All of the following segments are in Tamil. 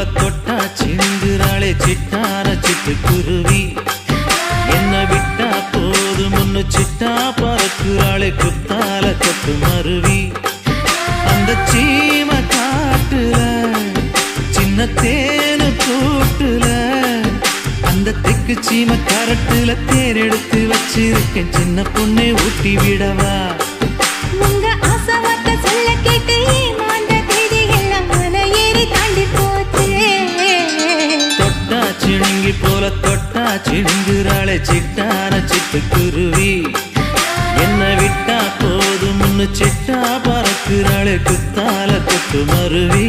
அவளை தொட்டா சிந்துறாளே சிட்டார சிட்டு குருவி. என்ன விட்டா போது முன்னு சிட்டா பறக்குறாளே குத்தால கொத்து மருவி. அந்த சீம காட்டுல சின்ன தேனு கூட்டுல அந்த தெக்கு சீம கரட்டுல தேர் எடுத்து வச்சிருக்கேன். சின்ன பொண்ணை ஊட்டி விடவா? தொட்டா சிணுங்குறாளே சிட்டான சிட்டுக்குருவி. என்ன விட்டா போதும்னு சிட்டா பறக்குறாளே குத்தால கொத்து மருவி.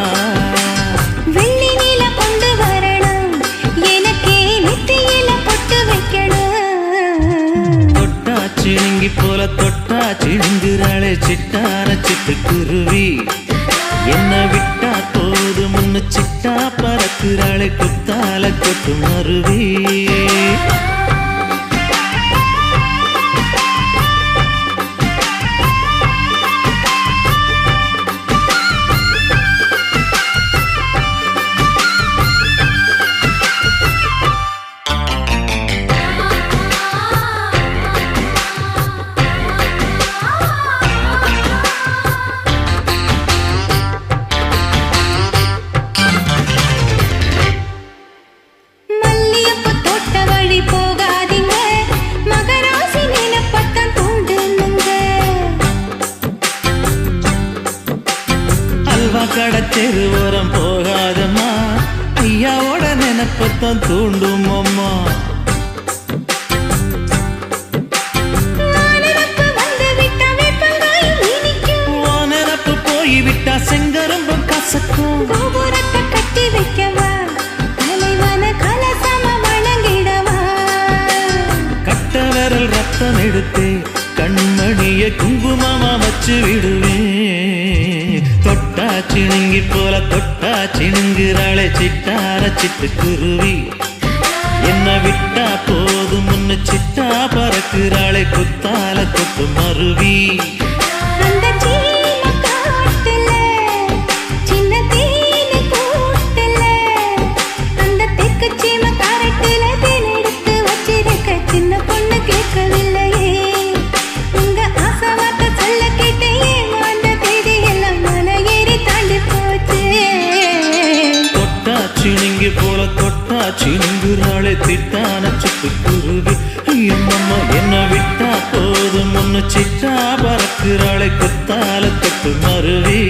தொட்டா சிணுங்குறாளே சிட்டான சிட்டுக்குருவி என்ன விட்டா போது முன்னு சிட்டா பறக்குறாளே குத்தால கொட்டு மருவி அல்வா கடை தெருவோரம் போகாதம்மா. ஐயாவோட நினைப்பத்தான் தூண்டும் அம்மா. வானரப்பு வந்து விட்டா வேப்பங்காயும் இனிக்கும் ஓ நினப்பு போய் விட்டா செங்கரும்பும் கசக்கும். கோபுரத்தை கட்டி வைக்கவா? தலைவன கலசம வணங்கிடவா கட்ட விரல் ரத்தம் எடுத்து கண்மணிய குங்குமமா வச்சு விடுவேன். சிணுங்கி போல தொட்டா சிணுங்குறாளே சிட்டார சிட்டுக்குருவி என்ன விட்டா போதும் முன்னு சிட்டா பறக்குறாளே குத்தால கொத்து மருவி. சிங்குர் அழைத்திட்டான சிட்டுக்குருவி எம்மம்மா என்ன விட்டா போதும். ஒன்று சிட்டா பறக்குறாளை கொத்தால தொட்டு மருவி.